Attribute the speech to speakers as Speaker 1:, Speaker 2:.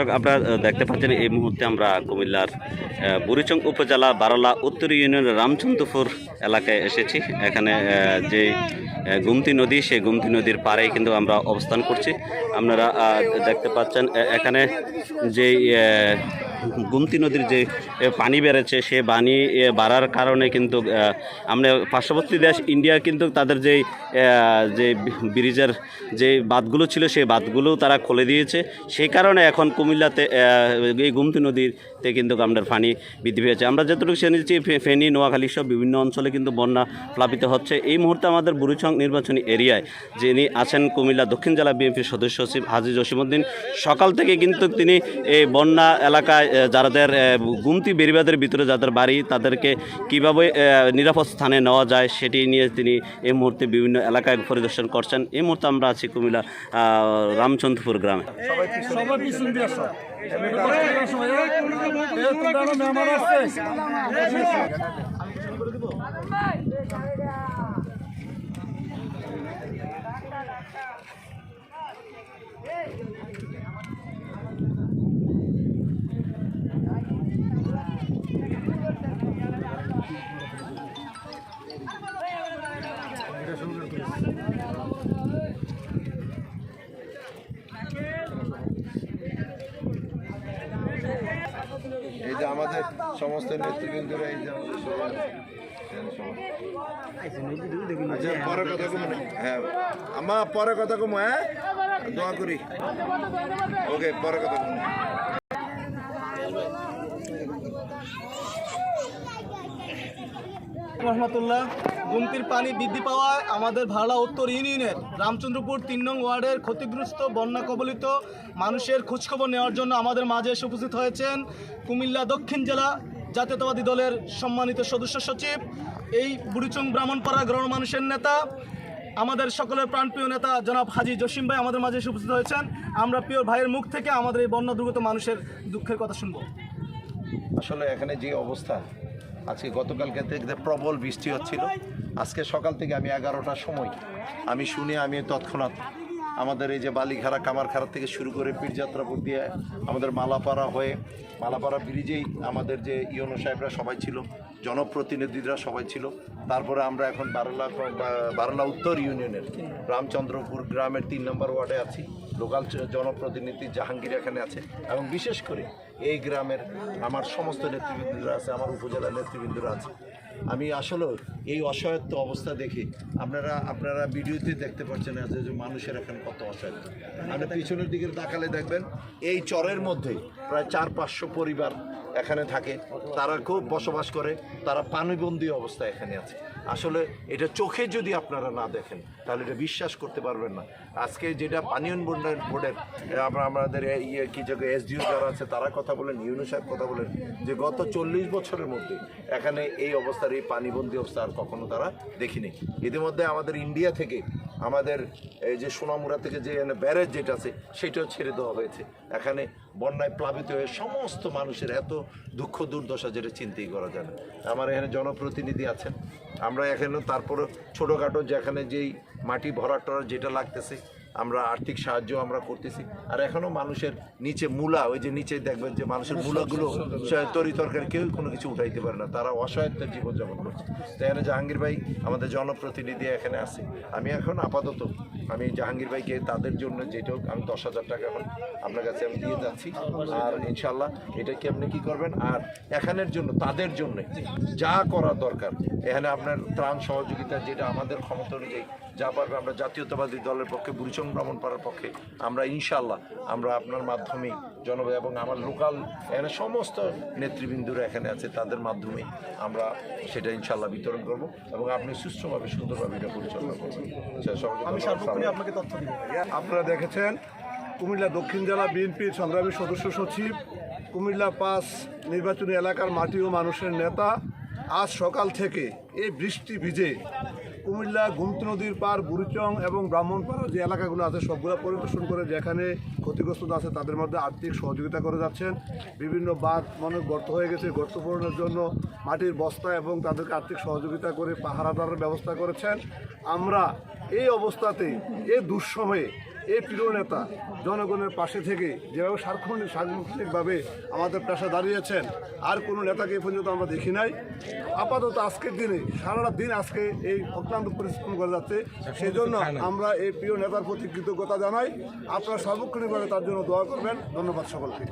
Speaker 1: দর্শক আপনারা দেখতে পাচ্ছেন এই মুহূর্তে আমরা কুমিল্লার বুড়িচং উপজেলা বারলা উত্তর ইউনিয়নের রামচন্দ্রপুর এলাকায় এসেছি। এখানে যে গুমতি নদী সেই গুমতি নদীর পাড়েই কিন্তু আমরা অবস্থান করছি। আপনারা দেখতে পাচ্ছেন এখানে যে আহ, গুমতি নদীর যে পানি বেড়েছে, সে পানি বাড়ার কারণে কিন্তু আমরা পার্শ্ববর্তী দেশ ইন্ডিয়া কিন্তু তাদের যে যে ব্রিজের যে বাঁধগুলো ছিল, সেই বাঁধগুলো তারা খুলে দিয়েছে। সেই কারণে এখন কুমিল্লাতে এই গুমতি নদীতে কিন্তু আমাদের পানি বৃদ্ধি পেয়েছে। আমরা যতটুকু শুনেছি ফেনী, নোয়াখালী সব বিভিন্ন অঞ্চলে কিন্তু বন্যা প্লাবিত হচ্ছে। এই মুহূর্তে আমাদের বুড়িচং নির্বাচনী এরিয়ায় যিনি আছেন কুমিল্লা দক্ষিণ জেলা বিএনপির সদস্য সচিব হাজি জসিমুদ্দিন সকাল থেকে কিন্তু তিনি এই বন্যা এলাকায় যাদের গুমতি বেরিবাদের ভিতরে যাদের বাড়ি, তাদেরকে কীভাবে নিরাপদ স্থানে নেওয়া যায় সেটি নিয়ে তিনি এই মুহূর্তে বিভিন্ন এলাকায় পরিদর্শন করছেন। এই মুহূর্তে আমরা আছি কুমিলা রামচন্দ্রপুর গ্রামে।
Speaker 2: সবাই পিছন দিয়ে আসো সময় তোমরা মেহমান আসছে
Speaker 3: এই যে আমাদের সমস্ত নেতৃবৃন্দরা এই যে আমাদের সবাই আছে। আচ্ছা পরে কথা কম। হ্যাঁ। আমা পরে কথা কম হ্যাঁ? দোয়া করি। ওকে পরে কথা কম।
Speaker 2: রহমতুল্লাহ। গুমতির পানি বৃদ্ধি পাওয়ায় আমাদের ভাড়া উত্তর ইউনিয়নের রামচন্দ্রপুর তিন নং ওয়ার্ডের ক্ষতিগ্রস্ত বন্যা কবলিত মানুষের খোঁজখবর নেওয়ার জন্য আমাদের মাঝে এসে উপস্থিত হয়েছেন কুমিল্লা দক্ষিণ জেলা জাতীয়তাবাদী দলের সম্মানিত সদস্য সচিব, এই বুড়িচং ব্রাহ্মণপাড়া গ্রহণ মানুষের নেতা, আমাদের সকলের প্রাণপ্রিয় নেতা জনাব হাজি জসিম ভাই আমাদের মাঝে উপস্থিত হয়েছেন। আমরা প্রিয় ভাইয়ের মুখ থেকে আমাদের এই বন্যা দুর্গত মানুষের দুঃখের কথা শুনব।
Speaker 3: আসলে এখানে যে অবস্থা, আজকে গতকালকে দেখতে প্রবল বৃষ্টি হচ্ছিল। আজকে সকাল থেকে আমি এগারোটার সময় আমি শুনে আমি তৎক্ষণাৎ আমাদের এই যে বালিখারা, কামারখারা থেকে শুরু করে পীরযাত্রাপুর দিয়ে আমাদের মালাপাড়া হয়ে, মালাপাড়া ব্রিজেই আমাদের যে ইয়নো সাহেবরা সবাই ছিল, জনপ্রতিনিধিরা সবাই ছিল। তারপরে আমরা এখন বারলা বারলা উত্তর ইউনিয়নের রামচন্দ্রপুর গ্রামের তিন নম্বর ওয়ার্ডে আছি। লোকাল জনপ্রতিনিধি জাহাঙ্গীর এখানে আছে এবং বিশেষ করে এই গ্রামের আমার সমস্ত নেতৃবৃন্দরা আছে, আমার উপজেলার নেতৃবৃন্দরা আছে। আমি আসলে এই অসহায়ত্ব অবস্থা দেখি। আপনারা আপনারা ভিডিওতে দেখতে পাচ্ছেন যে যে মানুষের এখন কত অসহায়ত্ব। আপনি পিছনের দিকে তাকালে দেখবেন, এই চরের মধ্যে প্রায় চার, পাঁচশো পরিবার এখানে থাকে। তারা খুব বসবাস করে, তারা পানিবন্দী অবস্থা এখানে আছে। আসলে এটা চোখে যদি আপনারা না দেখেন, তাহলে এটা বিশ্বাস করতে পারবেন না। আজকে যেটা পানীয় উন্নয়ন বোর্ডের আমরা আমাদের ইয়ে কি যে এসডিও যারা আছে, তারা কথা বলেন, ইউনো সাহেব কথা বলেন, যে গত চল্লিশ বছরের মধ্যে এখানে এই অবস্থার, এই পানিবন্দী অবস্থা আর কখনো তারা দেখিনি। ইতিমধ্যে আমাদের ইন্ডিয়া থেকে আমাদের এই যে সোনামুড়া থেকে যে ব্যারেজ যেটা আছে, সেটাও ছেড়ে দেওয়া হয়েছে। এখানে বন্যায় প্লাবিত হয়ে সমস্ত মানুষের এত দুঃখ দুর্দশা যেটা চিন্তাই করা যায় না। আমার এখানে জনপ্রতিনিধি আছেন। আমরা এখানে তারপরে ছোটোখাটো যেখানে যেই মাটি ভরা টরা যেটা লাগতেছে আমরা আর্থিক সাহায্য আমরা করতেছি। আর এখনও মানুষের নিচে মূলা ওই যে নিচে দেখবেন যে মানুষের মূলাগুলো তরি তরকারি কেউ কোনো কিছু উঠাইতে পারে না। তারা অসহায়ত্বের জীবনযাপন করছে। তো এখানে জাহাঙ্গীর ভাই আমাদের জনপ্রতিনিধি এখানে আছে। আমি এখন আপাতত আমি জাহাঙ্গীর ভাইকে তাদের জন্য যেটা হোক আমি দশ হাজার টাকা এখন আপনার কাছে আমি দিয়ে যাচ্ছি। আর ইনশাল্লাহ এটা কি আপনি কি করবেন? আর এখানের জন্য তাদের জন্য যা করা দরকার। এখানে আপনার ত্রাণ সহযোগিতা যেটা আমাদের ক্ষমতা অনুযায়ী যা পারবে আমরা জাতীয়তাবাদী দলের পক্ষে বুড়িচং ভ্রমণ করার পক্ষে আমরা ইনশাল্লাহ আমরা আপনার মাধ্যমেই জনব এবং আমার লোকাল এখানে সমস্ত নেতৃবৃন্দরা এখানে আছে তাদের মাধ্যমে আমরা সেটা ইনশাল্লাহ বিতরণ করব এবং আপনি সুষ্ঠুভাবে সুন্দরভাবে এটা পরিচালনা করবেন আচ্ছা।
Speaker 2: আপনাকে তথ্য দিব
Speaker 4: আপনারা দেখেছেন কুমিল্লা দক্ষিণ জেলা বিএনপির সংগ্রামী সদস্য সচিব কুমিল্লা পাস নির্বাচনী এলাকার মাটি ও মানুষের নেতা আজ সকাল থেকে এই বৃষ্টি ভিজে কুমিল্লা গুমতি নদীর পার, বুড়িচং এবং ব্রাহ্মণপাড়া যে এলাকাগুলো আছে, সবগুলো পরিদর্শন করে যেখানে ক্ষতিগ্রস্ত আছে, তাদের মধ্যে আর্থিক সহযোগিতা করে যাচ্ছেন। বিভিন্ন বাদ মনে গর্ত হয়ে গেছে, গর্ত পূরণের জন্য মাটির বস্তা এবং তাদেরকে আর্থিক সহযোগিতা করে পাহারাদারের ব্যবস্থা করেছেন। আমরা এই অবস্থাতে এই দুঃসময়ে এই প্রিয় নেতা, জনগণের পাশে থেকে যেভাবে সার্বক্ষণিক, সার্বক্ষণিকভাবে আমাদের পেশা দাঁড়িয়েছেন আর কোনো নেতাকে এ পর্যন্ত আমরা দেখি নাই। আপাতত আজকের দিনে, সারাটা দিন আজকে এই অক্লান্ত পরিশ্রম করে যাচ্ছে। সেই জন্য আমরা এই প্রিয় নেতার প্রতি কৃতজ্ঞতা জানাই। আপনারা সার্বক্ষণিকভাবে তার জন্য দোয়া করবেন। ধন্যবাদ সকলকে।